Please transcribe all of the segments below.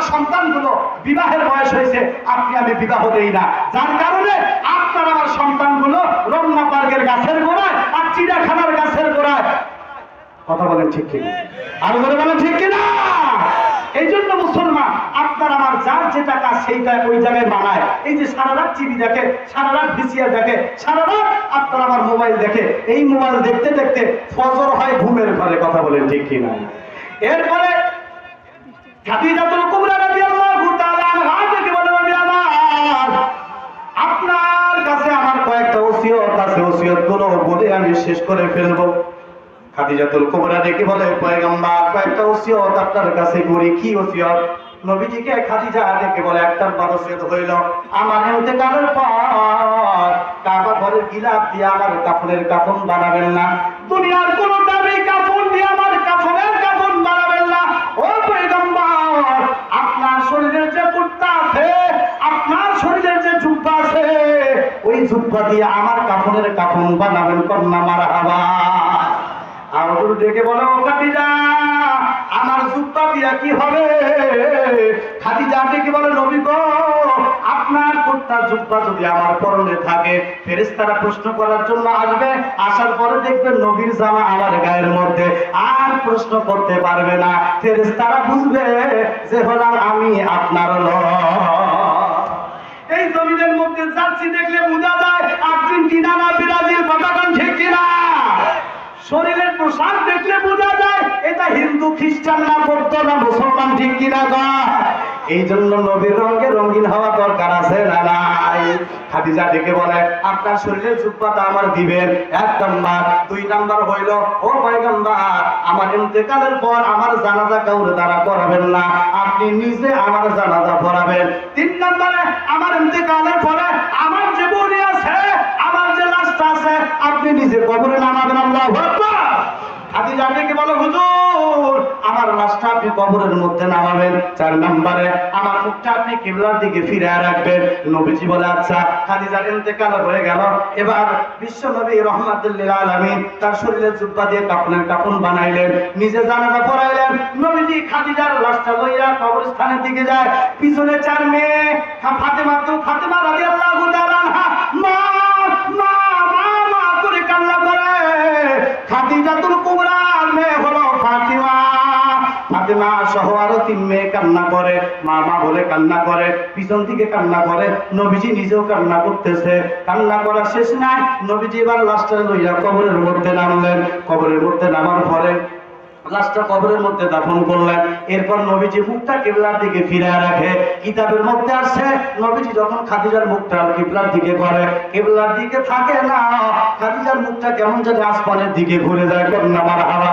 আমার সন্তানগুলো বিবাহের বয়স হয়েছে, আপনি আমি বিবাহ দেই না। যার কারণে আপনার আমার সন্তানগুলো রমনা পার্কের গাছের গোড়ায় আর চিড়াখানার গাছের গোড়ায়। কথা বলেন ঠিক কিনা? আর বলে বলেন ঠিক কিনা? এই জন্য মুসলমান, আপনার আমার যার যে টাকা সেইটা ওই জায়গায় মানায় এই যে সারা রাত টিভি দেখে, সারা রাত ভিসিআর দেখে, সারা রাত আপনার আমার মোবাইল দেখে, এই মোবাইল দেখতে দেখতে ফজর হয় ঘুমের ঘরে, কথা বলেন ঠিক কিনা? এরপরে খাদিজাতুল আছে বলে আমি শেষ করে ফেলব। খাদিজাতুল কুবরা ডেকে বলে, পয়গম্বর, কয়েকটা ওসিয়ত আপনার কাছে করি। কি ওসিয়ত? নবীজিকে খাদিজা ডেকে বলে একটা বড় সেদ হইল। আমার ইন্তেকালের পর কাবা ঘরের গিলাপ দিয়ে আমার কাফনের কাফন বানাবেন না। দুনিয়ার কোন দামি কাফন দিয়ে আমার জুব্বা দিয়ে আমার কাফনের কাফন বানাবেন কন্যা মারা হাবা আরও ডেকে বলো খাদিজা, আমার জুব্বা দিয়া কি হবে? খাদিজা ডেকে বলে, নবী গো, আপনার কুর্তা জুব্বা যদি আমার পরনে থাকে, ফেরেশতারা প্রশ্ন করার জন্য আসবে। আসার পরে দেখবেন নবীর জামা আমার গায়ের মধ্যে। আর প্রশ্ন করতে পারবে না। ফেরেশতারা বুঝবে যে হলাম আমি আপনার নয় মধ্যে দেখলে বোঝা যায় আর্জেন্টিনা না ব্রাজিল কথাটা ঠিক কিনা? শরীরের পোশাক দেখলে বোঝা যায় এটা হিন্দু, খ্রিস্টান না বৌদ্ধ না মুসলমান ঠিক কিনা গা? এই জন্য নবীর রঙে রঙিন হওয়া দরকার আছে না নাই? খাদিজা ডেকে বলে, আপনার শরীরের জুব্বাটা আমার দিবেন। এক নাম্বার। দুই নাম্বার হইল, ও পয়গম্বর, আমার ইন্তেকালের পর আমার জানাজা কাউরে দ্বারা পড়াবেন না। আপনি নিজে আমার জানাজা পড়াবেন। তিন নাম্বারে, আমার ইন্তেকালের পরে আমার যে বউরি আছে আমার যে লাশটা আছে আপনি নিজে কবরে নামাবেন, আল্লাহ আদি কি বলো, হুজুর, আমার লাশটা আপনি কবরের মধ্যে নামাবেন। চার নম্বরে, আমার মুখটা আপনি কিবলার দিকে ফিরে রাখবেন। নবীজি বলে আচ্ছা খাদিজার ইন্তেকাল হয়ে গেল। এবার বিশ্ব নবী রহমাতুল্লিল আলামিন তার শরীরে জুব্বা দিয়ে কাফনের কাফন বানাইলেন। নিজে জানাজা পড়াইলেন। নবীজি খাদিজার লাশটা লইয়া কবরস্থানের দিকে যায়। পিছনে চার মেয়ে ফাতেমা তো ফাতেমা আনহা মা মা আরও তিন মেয়ে কান্না করে মা মা বলে কান্না করে, পিছন থেকে কান্না করে, নবীজি নিজেও কান্না করতেছে। কান্না করা শেষ নাই, নবীজি এবার লাস্টে লইয়া কবরের মধ্যে নামলেন। কবরের মধ্যে নামার পরে লাশটা কবরের মধ্যে দাফন করলেন। এরপর নবীজি মুখটা কিবলার দিকে ফিরে রাখে। কিতাবের মধ্যে আসছে নবীজি যখন খাদিজার মুখটা কিবলার দিকে করে, কেবলার দিকে থাকে না, খাদিজার মুখটা কেমন যেন আসমানের দিকে ঘুরে যায়, কন্যা মারা হাওয়া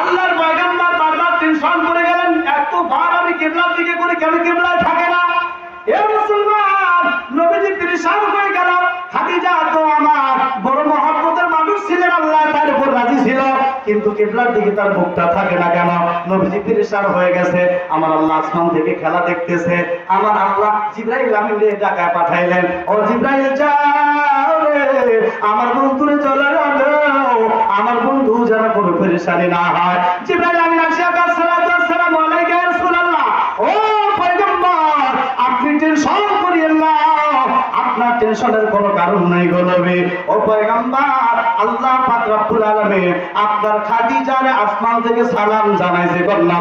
আল্লাহর পয়গাম্বর বারবার টেনশন করে গেলেন এতবার আমি কিবলার দিকে করে, কেন কিবলায় থাকে না? এ মুসলমান, নবীজি পরেশান হয়ে গেল। খাদিজা তো আমার বড় মহব্বতের মানুষ ছিলেন, আল্লাহ তার উপর রাজি ছিল। কিন্তু কিবলার দিকে তার মুখটা থাকে না কেন? নবীজি পরেশান হয়ে গেছে, আমার আল্লাহ আসমান থেকে খেলা দেখতেছে। আমার আল্লাহ জিব্রাইল আমিনে টাকা পাঠাইলেন। ও জিব্রাইল, যাও রে, আমার বন্ধুরে চলে আমার বন্ধু যেন কোনো পরেশানি না হয়। টেনশনের কোনো কারণ নাই গো নবী। ও পয়গাম্বার, আল্লাহ পাক রব্বুল আলামিন আপনার খাদিজার আসমান থেকে সালাম জানাইছে কন্যা